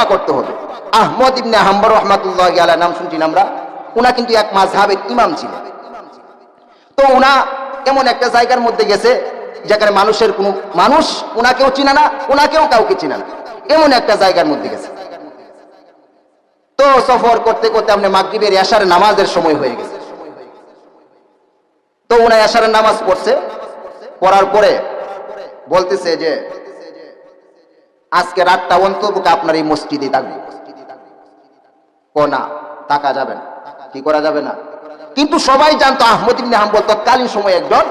তওবা করতে হবে। আহমদ ইবনে হাম্বর রহমাতুল্লাহ আলাহ নাম শুনছি না আমরা? উনা কিন্তু এক মাঝহাবের ইমাম ছিলেন। তো উনা এমন একটা জায়গার মধ্যে গেছে, যেখানে মানুষের কোনো মানুষ উনাকেও চিনে না, উনাকেও কাউকে চিনে না। এমন একটা জায়গার মধ্যে গেছে। তো সফর করতে করতে আপনি মাগরিবের এশার নামাজের সময় হয়ে গেছে। তো উনি এশারের নামাজ পড়ছে, পড়ার পরে বলতেছে যে আজকে রাতটা অন্তত আপনার এই মসজিদে থাকবে। ও না তাকা যাবে না। কি করা যাবে না? কিন্তু সবাই জানতো আহমদ ইবনে হাম্বল তৎকালীন সময় একজন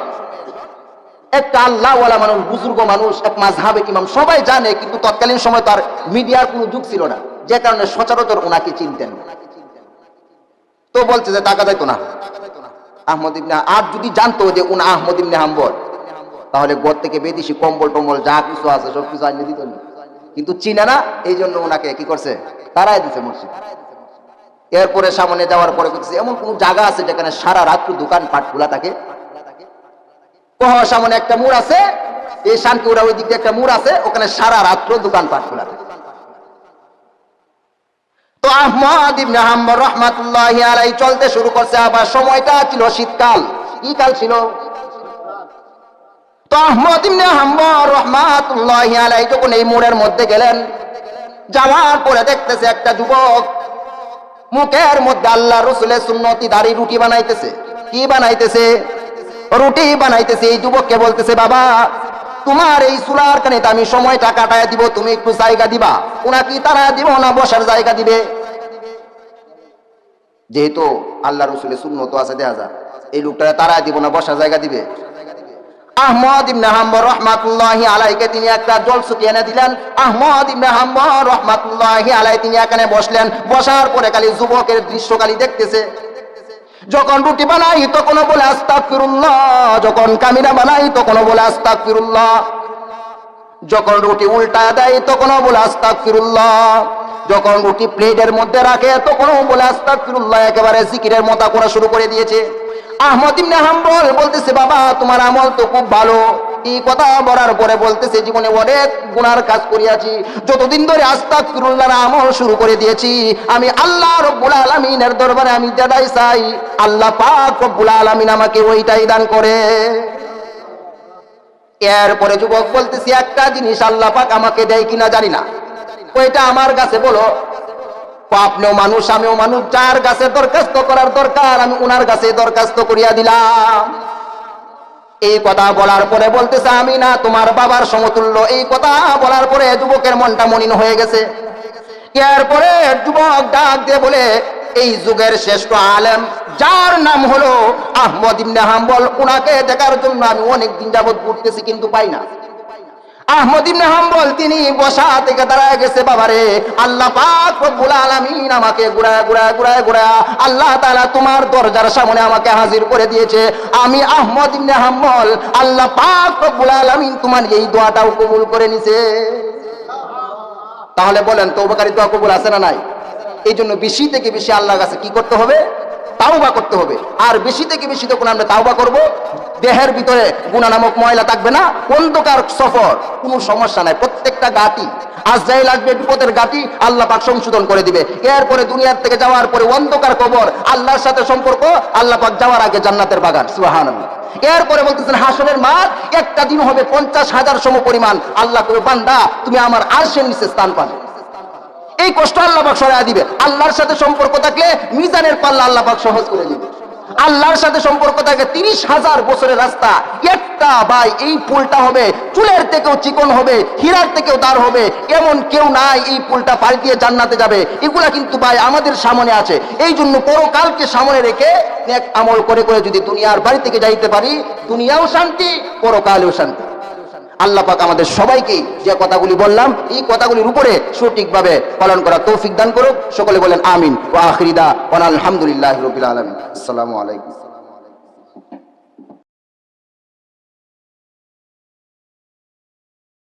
একটা আল্লাহওয়ালা মানুষ, বুজুর্গ মানুষ, এক মাঝহাবে ইমাম। সবাই জানে, কিন্তু তৎকালীন সময় তার মিডিয়ার কোনো যুগ ছিল না। যে কারণে সচরাচর ওনাকে চিনতেন তো বলছে যে টাকা যাইতো না। আহমদ ইবনে আর যদি জানতো যে উনি আহমদ ইবনে হাম্বল, তাহলে ঘর থেকে বেদিসি কম্বল টম্বল যা কিছু আছে সব কিছু আনিয়ে দিত না। কিন্তু চিনে না এই জন্য ওনাকে কি করছে? তারাই দিছে মসজিদ। এরপরে সামনে যাওয়ার পরে বলছে এমন কোন জায়গা আছে যেখানে সারা রাত্র দোকান পাট খোলা থাকে? সামনে একটা মোড় আছে, এই শান্তিউড়া ওই দিক একটা মোড় আছে, ওখানে সারা রাত্র দোকান পাট খোলা থাকে। তো আহমদ ইবনে হাম্বর রহমাতুল্লাহি আলাইহি চলতে শুরু করছে, আবার সময়টা ছিল শীতকাল। কি কাল ছিল? যখন এই মোড়ের মধ্যে গেলেন, যাওয়ার পরে দেখতেছে একটা যুবক মুখের মধ্যে আল্লাহ রসুলের সুন্নতি দাড়ি রুটি বানাইতেছে। কি বানাইতেছে? রুটি বানাইতেছে। এই যুবককে বলতেছে, বাবা, তোমার এই সুলার কানে আমি সময়টা কাটায় দিব, তুমি একটু জায়গা দিবা। ওনা কি তারা দিব না বসার জায়গা দিবে। যেহেতু আল্লাহ রসুলের সুন্নত আছে, দেখা যায় এই লোকটা তারা দিব, না বসার জায়গা দিবে? আহমদ আলাইকে তিনি একটা এনে দিলেন। আহমদ আলাই তিনি এখানে বসলেন। বসার পরে খালি যুবকের দৃশ্য দেখতেছে। যখন রুটি বানাই তখনও বলে আস্তাক ফিরুল্লাহ যখন কামিনা বানাই তখনও বলে আস্তাক ফিরুল্লাহ যখন রুটি উল্টা দেয় তখনও বলে আস্তাক ফিরুল্লাহ যখন রুটি প্লেটের মধ্যে রাখে তখনও বলে আস্তাক ফিরুল্লাহ একেবারে জিকিরের মতা করা শুরু করে দিয়েছে। আহমদ ইবনে হাম্বল বলতেছে, বাবা, তোমার আমল তো খুব ভালো। এই কথা বলার পরে বলতেছে, জীবনে অনেক গুনার কাজ করিয়াছি। যতদিন ধরে আস্তাক ফিরুল্লাহ আমল শুরু করে দিয়েছি, আমি আল্লাহ রব্বুল আলামিনের দরবারে আমি যেটাই চাই। আল্লাহ পাক রব্বুল আলামিন আমাকে ওইটাই দান করে। এরপরে যুবক বলতেছি, একটা জিনিস আল্লাহ পাক আমাকে দেয় কিনা জানি না। ওইটা আমার কাছে বলো। আপনিও মানুষ, আমিও মানুষ, যার কাছে দরখাস্ত করার দরকার, আমি উনার কাছে দরখাস্ত করিয়া দিলাম। এই কথা বলার পরে বলতেছে, আমি না, তোমার বাবার সমতুল্য। এই কথা বলার পরে যুবকের মনটা মলিন হয়ে গেছে। এরপরে যুবক ডাক দিয়ে বলে, এই যুগের শ্রেষ্ঠ আলেম, যার নাম হলো আহমদ ইবনে হাম্বল, উনাকে দেখার জন্য আমি অনেক দিন যাবত ঘুরতেছি, কিন্তু পাই না। হাম্বল, তিনি বসা থেকে আল্লাহ আলামিন আমাকে ঘুরায় ঘুরায় ঘুরায় আল্লাহ তোমার দরজার সামনে আমাকে হাজির করে দিয়েছে। আমি হাম্বল, আল্লাহ আলামিন তোমার এই দোয়াটাও কবুল করে তাহলে বলেন তৌবাকারী দোয়া কবুল আছে না নাই? এই জন্য বেশি থেকে বেশি আল্লাহর কাছে কি করতে হবে? তাওবা করতে হবে। আর বেশি থেকে বেশি তখন আমরা তাওবা করব। দেহের ভিতরে গুণা নামক ময়লা থাকবে না, অন্ধকার সফর, কোনো সমস্যা নাই, প্রত্যেকটা গাটি আজ যাই লাগবে বিপদের গাটি আল্লাহ পাক সংশোধন করে দিবে। এরপরে দুনিয়ার থেকে যাওয়ার পরে অন্ধকার কবর, আল্লাহর সাথে সম্পর্ক, আল্লাহ পাক যাওয়ার আগে জান্নাতের বাগান, সুবহানাল্লাহ। এরপরে বলতেছেন হাসনের মাঠ, একটা দিন হবে পঞ্চাশ হাজার সম পরিমাণ, আল্লাহ করে বান্দা, তুমি আমার আরশের নিচে স্থান পাবে। এই কষ্ট আল্লাহ পাক সরাই দিবে। আল্লাহর সাথে সম্পর্ক থাকলে মিজানের পাল্লা আল্লাহ পাক সহজ করে দিবে। আল্লাহর সাথে সম্পর্ক থাকে তিরিশ হাজার বছরের রাস্তা। একটা ভাই এই পুলটা হবে, চুলের থেকেও চিকন হবে, হীরার থেকেও দার হবে। এমন কেউ নাই এই পুলটা পাড়ি দিয়ে জান্নাতে যাবে। এগুলা কিন্তু ভাই আমাদের সামনে আছে। এই জন্য পরকালকে সামনে রেখে আমল করে করে যদি দুনিয়ার বাড়ি থেকে যাইতে পারি, দুনিয়াও শান্তি, পরকালেও শান্তি। আল্লাহ পাক আমাদের সবাইকে যে কথাগুলি বললাম, এই কথাগুলির উপরে সঠিকভাবে পালন করা তৌফিক দান করুক। সকলে বলেন আমিন। ও আখরিদা আলহামদুলিল্লাহ রবিল আলমিন। আসসালামু আলাইকুম।